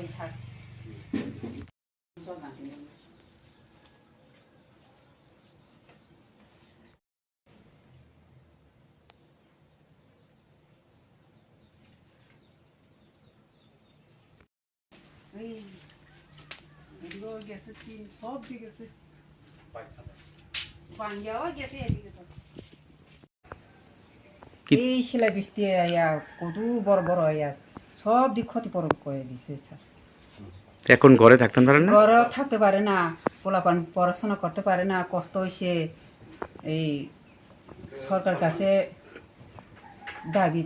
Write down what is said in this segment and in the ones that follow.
ওই থাক। গেছে সব দিকে গেছে। বাঙ্গিয়াও গেছে এদিকে তো। এই সেলাই বৃষ্টি কত বড় বড় আয়া সব দিক ক্ষতিপূরণ করে দিছে স্যার। এখন ঘরে থাকতেন পারে না? ঘরে থাকতে পারে না পোলাপান পড়াশোনা করতে পারে না কষ্ট হয়েছে এই সরকার কাছে দাবি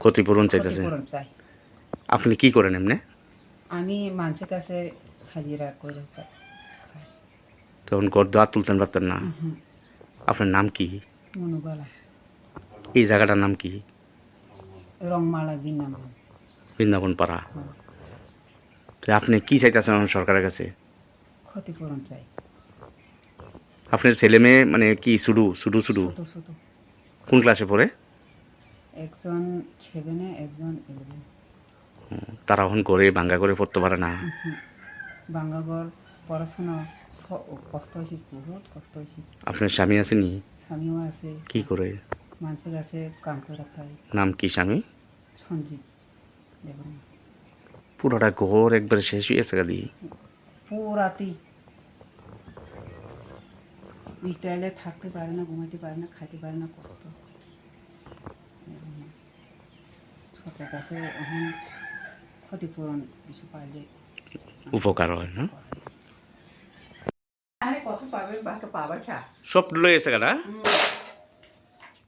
ক্ষতিপূরণ চাইতেছে। চাই। আপনি কি করেন এমনি? আমি মানুষের কাছে হাজিরা করে চাই খাই। তখন ঘর দোয়া তুলতেন পারতেন না। আপনার নাম কি? মনুবালা। এই জায়গাটার নাম কি? রংমালা বিনামূল বৃন্দাবন পাড়া। তো আপনি কি চাইতেছেন এখন সরকারের কাছে? ক্ষতিপূরণ চাই। আপনার ছেলে মেয়ে মানে কি শুধু শুধু শুধু ছোট ছোট কোন ক্লাসে পড়ে? একজন সেভেনে একজন ইলেভেন তারা এখন করে ভাঙ্গা করে পড়তে পারে না। বাঙ্গাগর পড়াশোনা স- কষ্ট হয়েছে বহুত কষ্ট হয়েছে। আপনার স্বামী আসেনি স্বামীও আছে। কি করে? মানুষের কাছে কাম করে খায় নাম কি স্বামী? সঞ্জিত। দেখুন পুরোটা ঘর একবারে শেষ হয়ে গেছে গাদি পুরাতি। স্টাইলে থাকতে পারে না ঘুমাতে পারে না খাইতে পারে না কষ্ট। সরকার কাছে এখন ক্ষতিপূরণ কিছু পাইলে উপকার হয় না কত পাবে বাকে পাবা চা সব লয়ে গেছে।